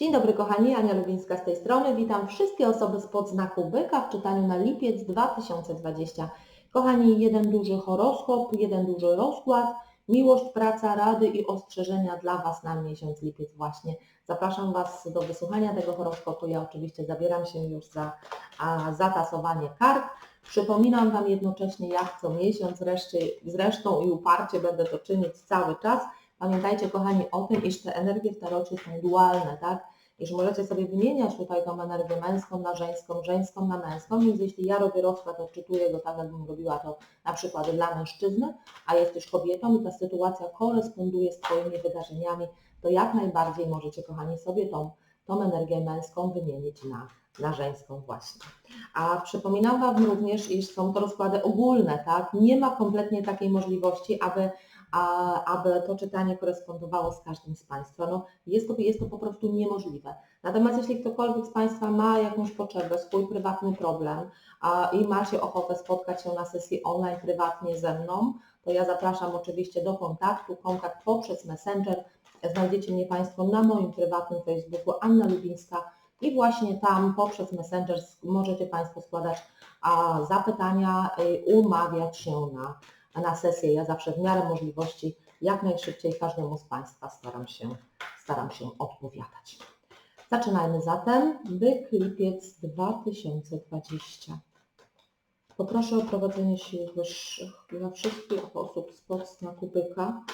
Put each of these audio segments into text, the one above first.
Dzień dobry kochani, Ania Lubińska z tej strony. Witam wszystkie osoby spod znaku byka w czytaniu na lipiec 2020. Kochani, jeden duży horoskop, jeden duży rozkład, miłość, praca, rady i ostrzeżenia dla Was na miesiąc lipiec właśnie. Zapraszam Was do wysłuchania tego horoskopu. Ja oczywiście zabieram się już za a, zatasowanie kart. Przypominam Wam jednocześnie jak co miesiąc, wreszcie, zresztą i uparcie będę to czynić cały czas. Pamiętajcie kochani o tym, iż te energie w tarocie są dualne, tak? Iż możecie sobie wymieniać tutaj tą energię męską na żeńską, żeńską na męską, więc jeśli ja robię rozkład, odczytuję go tak, jakbym robiła to na przykład dla mężczyzny, a jesteś kobietą i ta sytuacja koresponduje z Twoimi wydarzeniami, to jak najbardziej możecie kochani sobie tą, tą energię męską wymienić na, na żeńską właśnie. A przypominam Wam również, iż są to rozkłady ogólne, tak? Nie ma kompletnie takiej możliwości, aby a, aby to czytanie korespondowało z każdym z Państwa. No, jest, to, jest to po prostu niemożliwe. Natomiast jeśli ktokolwiek z Państwa ma jakąś potrzebę, swój prywatny problem a, i ma się ochotę spotkać się na sesji online prywatnie ze mną, to ja zapraszam oczywiście do kontaktu, kontakt poprzez Messenger. Znajdziecie mnie Państwo na moim prywatnym Facebooku Anna Lubińska i właśnie tam poprzez Messenger możecie Państwo składać a, zapytania umawiać się na na sesję. Ja zawsze w miarę możliwości jak najszybciej każdemu z Państwa staram się, staram się odpowiadać. Zaczynajmy zatem. Byk lipiec 2020. Poproszę o prowadzenie sił wyższych dla wszystkich osób spod znaku byka,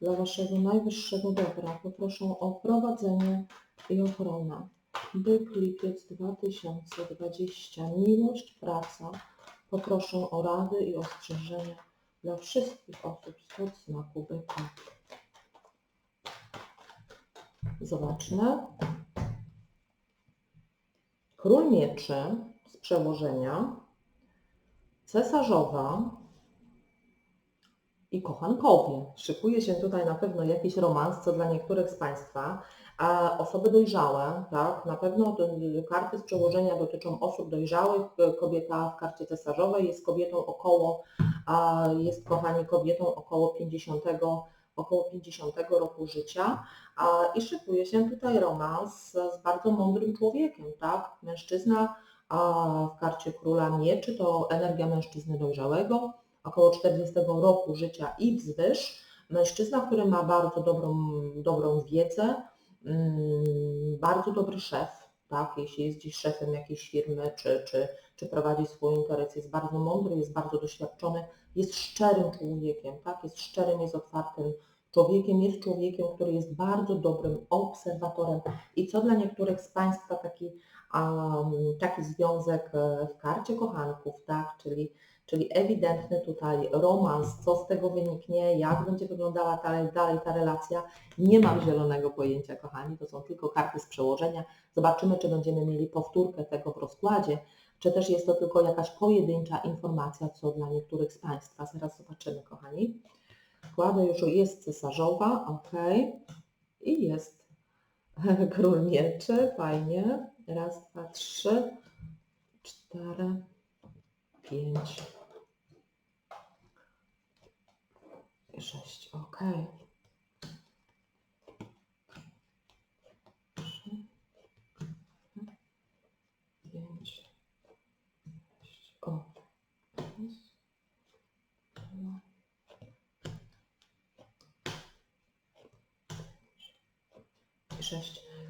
dla Waszego najwyższego dobra. Poproszę o prowadzenie i ochronę. Byk lipiec 2020. Miłość, praca. Poproszę o rady i ostrzeżenia dla wszystkich osób spod znaku byka. Zobaczmy. Król mieczy z przełożenia, cesarzowa i kochankowie. Szykuje się tutaj na pewno jakiś romans, co dla niektórych z Państwa. A osoby dojrzałe, tak, na pewno karty z przełożenia dotyczą osób dojrzałych. Kobieta w karcie cesarzowej jest kobietą około jest, kochani, kobietą około 50, około 50 roku życia i szykuje się tutaj romans z bardzo mądrym człowiekiem, tak? Mężczyzna w karcie króla mieczy to energia mężczyzny dojrzałego, około 40 roku życia i wzwyż. Mężczyzna, który ma bardzo dobrą, dobrą wiedzę, mm, bardzo dobry szef, tak? Jeśli jest dziś szefem jakiejś firmy, czy, czy, czy prowadzi swój interes, jest bardzo mądry, jest bardzo doświadczony, jest szczerym człowiekiem, tak? Jest szczerym, jest otwartym człowiekiem, jest człowiekiem, który jest bardzo dobrym obserwatorem. I co dla niektórych z Państwa taki, um, taki związek e, w karcie kochanków, tak? Czyli, czyli ewidentny tutaj romans, co z tego wyniknie, jak będzie wyglądała dalej, dalej ta relacja. Nie mam zielonego pojęcia, kochani, to są tylko karty z przełożenia. Zobaczymy, czy będziemy mieli powtórkę tego w rozkładzie czy też jest to tylko jakaś pojedyncza informacja, co dla niektórych z Państwa. Zaraz zobaczymy, kochani. Kładę już, jest cesarzowa, ok. I jest król mieczy, fajnie. Raz, dwa, trzy, cztery, pięć, sześć, ok.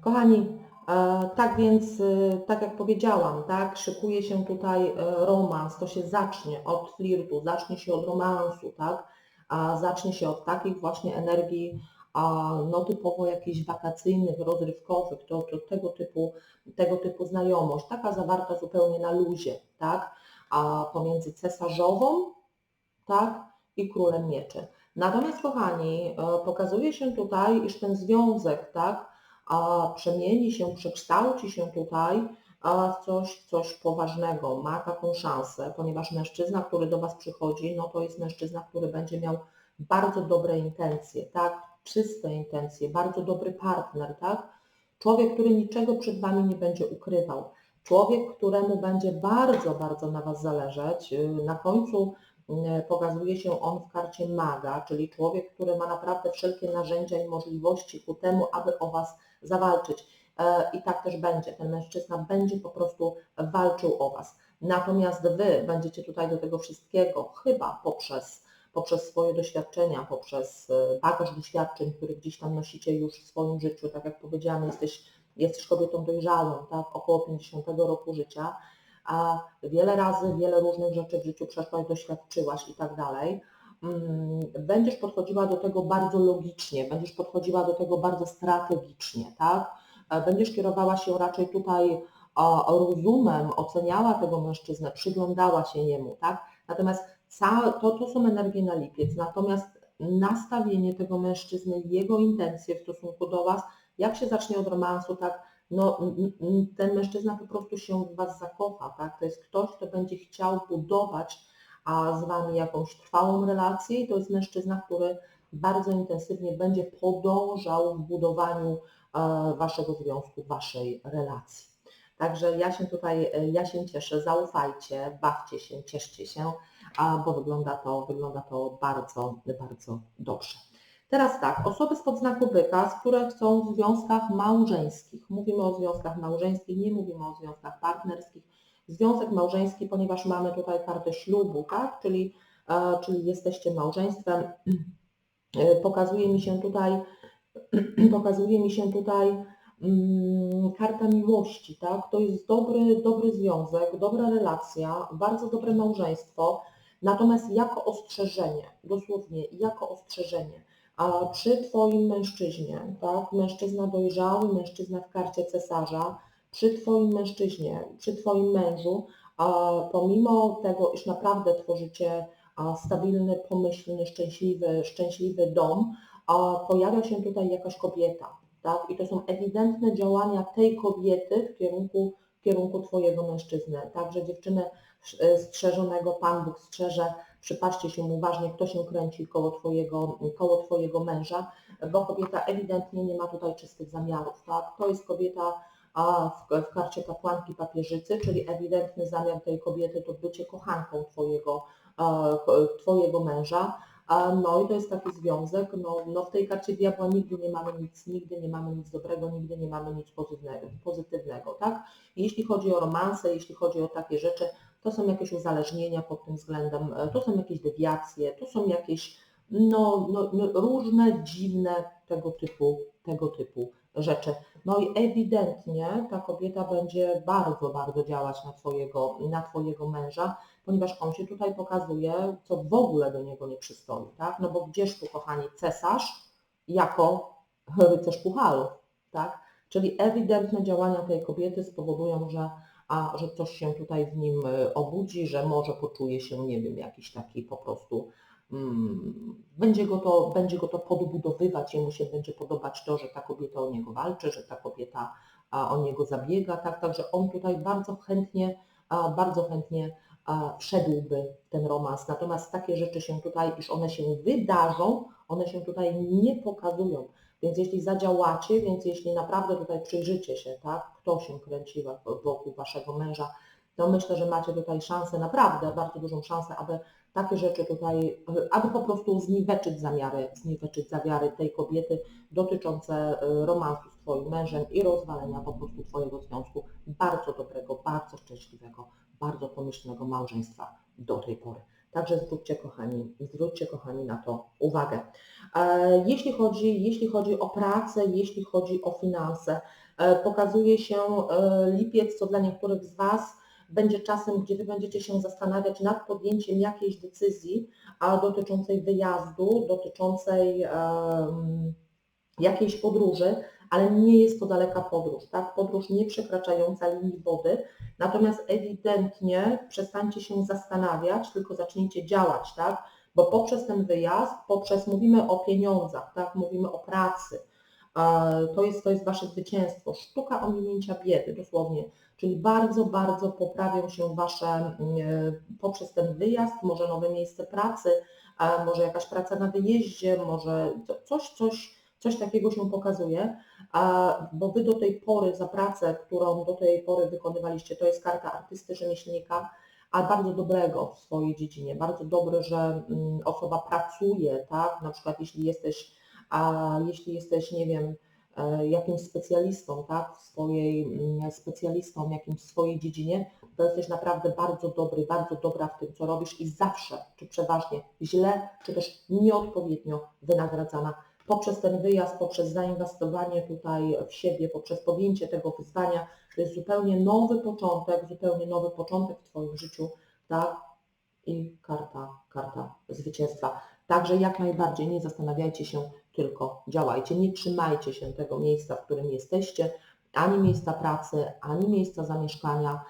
Kochani, e, tak więc, e, tak jak powiedziałam, tak, szykuje się tutaj e, romans, to się zacznie od flirtu, zacznie się od romansu, tak, zacznie się od takich właśnie energii, no typowo jakichś wakacyjnych, rozrywkowych, to, to tego, typu, tego typu znajomość, taka zawarta zupełnie na luzie, tak, a pomiędzy cesarzową, tak, i królem mieczy. Natomiast, kochani, pokazuje się tutaj, iż ten związek, tak, przemieni się, przekształci się tutaj w coś, coś poważnego, ma taką szansę, ponieważ mężczyzna, który do Was przychodzi, no to jest mężczyzna, który będzie miał bardzo dobre intencje, tak, czyste intencje, bardzo dobry partner, tak, człowiek, który niczego przed Wami nie będzie ukrywał, człowiek, któremu będzie bardzo, bardzo na Was zależeć, na końcu E, pokazuje się on w karcie maga, czyli człowiek, który ma naprawdę wszelkie narzędzia i możliwości ku temu, aby o Was zawalczyć. E, i tak też będzie. Ten mężczyzna będzie po prostu walczył o Was. Natomiast Wy będziecie tutaj do tego wszystkiego, chyba poprzez, poprzez swoje doświadczenia, poprzez e, bagaż doświadczeń, który gdzieś tam nosicie już w swoim życiu, tak jak powiedziałam, jesteś, jesteś kobietą dojrzałą, tak, około 50 roku życia, a wiele razy, wiele różnych rzeczy w życiu przeszłaś, doświadczyłaś i tak dalej. Mm, będziesz podchodziła do tego bardzo logicznie, będziesz podchodziła do tego bardzo strategicznie, tak? E, będziesz kierowała się raczej tutaj rozumem, oceniała tego mężczyznę, przyglądała się niemu, tak? Natomiast to, to są energie na lipiec, natomiast nastawienie tego mężczyzny, jego intencje w stosunku do Was, jak się zacznie od romansu, tak, no ten mężczyzna po prostu się w Was zakocha, tak? To jest ktoś, kto będzie chciał budować a z Wami jakąś trwałą relację i to jest mężczyzna, który bardzo intensywnie będzie podążał w budowaniu e, Waszego związku, Waszej relacji. Także ja się tutaj, e, ja się cieszę, zaufajcie, bawcie się, cieszcie się, bo wygląda to, wygląda to bardzo, bardzo dobrze. Teraz tak, osoby spod znaku byka, które chcą w związkach małżeńskich, mówimy o związkach małżeńskich, nie mówimy o związkach partnerskich, związek małżeński, ponieważ mamy tutaj kartę ślubu, tak, czyli, e, czyli jesteście małżeństwem, e, pokazuje mi się tutaj, pokazuje mi się tutaj mm, karta miłości, tak, to jest dobry, dobry związek, dobra relacja, bardzo dobre małżeństwo, natomiast jako ostrzeżenie, dosłownie jako ostrzeżenie, a przy Twoim mężczyźnie, tak, mężczyzna dojrzały, mężczyzna w karcie cesarza, przy Twoim mężczyźnie, przy Twoim mężu, pomimo tego, iż naprawdę tworzycie stabilny, pomyślny, szczęśliwy, szczęśliwy dom, pojawia się tutaj jakaś kobieta, tak? I to są ewidentne działania tej kobiety w kierunku, w kierunku Twojego mężczyzny. Także dziewczyny strzeżonego Pan Bóg strzeże, przypatrzcie się uważnie, kto się kręci koło twojego, koło twojego męża, bo kobieta ewidentnie nie ma tutaj czystych zamiarów. Tak? To jest kobieta a w, w karcie kapłanki papieżycy, czyli ewidentny zamiar tej kobiety to bycie kochanką twojego, twojego męża. No i to jest taki związek, no, no w tej karcie diabła nigdy nie mamy nic, nigdy nie mamy nic dobrego, nigdy nie mamy nic pozytywnego, pozytywnego tak? jeśli chodzi o romanse, jeśli chodzi o takie rzeczy, to są jakieś uzależnienia pod tym względem, e, to są jakieś dewiacje, to są jakieś no, no, no różne dziwne tego typu, tego typu rzeczy. No i ewidentnie ta kobieta będzie bardzo, bardzo działać na twojego, na twojego męża, ponieważ on się tutaj pokazuje, co w ogóle do niego nie przystoi, tak? No bo gdzież tu, kochani, cesarz jako rycerz pucharów, tak? Czyli ewidentne działania tej kobiety spowodują, że, a, że coś się tutaj w nim e, obudzi, że może poczuje się, nie wiem, jakiś taki po prostu Mm, będzie go, to, będzie go to podbudowywać, jemu się będzie podobać to, że ta kobieta o niego walczy, że ta kobieta o niego zabiega, tak, także on tutaj bardzo chętnie, bardzo chętnie wszedłby w ten romans. Natomiast takie rzeczy się tutaj, iż one się wydarzą, one się tutaj nie pokazują. Więc jeśli zadziałacie, więc jeśli naprawdę tutaj przyjrzycie się, tak, kto się kręci wokół waszego męża, to myślę, że macie tutaj szansę, naprawdę bardzo dużą szansę, aby takie rzeczy tutaj, aby po prostu zniweczyć zamiary, zniweczyć zamiary tej kobiety dotyczące e, romansu z Twoim mężem i rozwalenia po prostu Twojego związku bardzo dobrego, bardzo szczęśliwego, bardzo pomyślnego małżeństwa do tej pory. Także zwróćcie kochani, zwróćcie kochani na to uwagę. E, jeśli chodzi, jeśli chodzi o pracę, jeśli chodzi o finanse, e, pokazuje się lipiec, co dla niektórych z Was będzie czasem, gdzie Wy będziecie się zastanawiać nad podjęciem jakiejś decyzji a dotyczącej wyjazdu, dotyczącej jakiejś podróży, ale nie jest to daleka podróż, tak? Podróż nie przekraczająca linii wody, natomiast ewidentnie przestańcie się zastanawiać, tylko zacznijcie działać, tak? Bo poprzez ten wyjazd, poprzez, mówimy o pieniądzach, tak? Mówimy o pracy, to jest, to jest Wasze zwycięstwo, sztuka ominięcia biedy, dosłownie Czyli bardzo, bardzo poprawią się Wasze mm, e, poprzez ten wyjazd, może nowe miejsce pracy, może jakaś praca na wyjeździe, może coś, coś, coś takiego się pokazuje, bo Wy do tej pory za pracę, którą do tej pory wykonywaliście, to jest karta artysty, rzemieślnika, a bardzo dobrego w swojej dziedzinie, bardzo dobre, że mm, osoba pracuje, tak, na przykład jeśli jesteś, a jeśli jesteś, nie wiem, e, jakimś specjalistą, tak, w swojej, mm, specjalistą jakimś w swojej dziedzinie, to jesteś naprawdę bardzo dobry, bardzo dobra w tym, co robisz i zawsze, czy przeważnie źle, czy też nieodpowiednio wynagradzana poprzez ten wyjazd, poprzez zainwestowanie tutaj w siebie, poprzez podjęcie tego wyzwania, to jest zupełnie nowy początek, zupełnie nowy początek w Twoim życiu, tak? I karta, karta zwycięstwa. Także jak najbardziej nie zastanawiajcie się, tylko działajcie. Nie trzymajcie się tego miejsca, w którym jesteście, ani miejsca pracy, ani miejsca zamieszkania.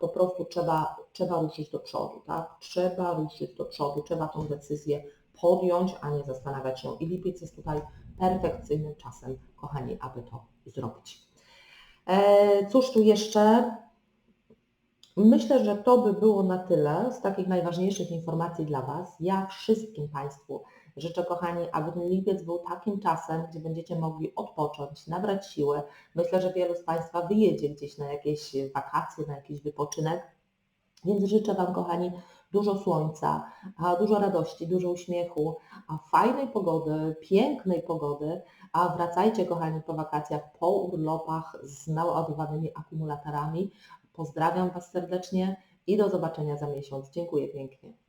Po prostu trzeba, trzeba ruszyć do przodu, tak? Trzeba ruszyć do przodu, trzeba tą decyzję podjąć, a nie zastanawiać się. I lipiec jest tutaj perfekcyjnym czasem, kochani, aby to zrobić. E, cóż tu jeszcze? Myślę, że to by było na tyle z takich najważniejszych informacji dla Was. Ja wszystkim Państwu życzę, kochani, aby ten lipiec był takim czasem, gdzie będziecie mogli odpocząć, nabrać siłę. Myślę, że wielu z Państwa wyjedzie gdzieś na jakieś wakacje, na jakiś wypoczynek. Więc życzę Wam, kochani, dużo słońca, dużo radości, dużo uśmiechu, fajnej pogody, pięknej pogody, a wracajcie, kochani, po wakacjach, po urlopach z naładowanymi akumulatorami. Pozdrawiam Was serdecznie i do zobaczenia za miesiąc. Dziękuję pięknie.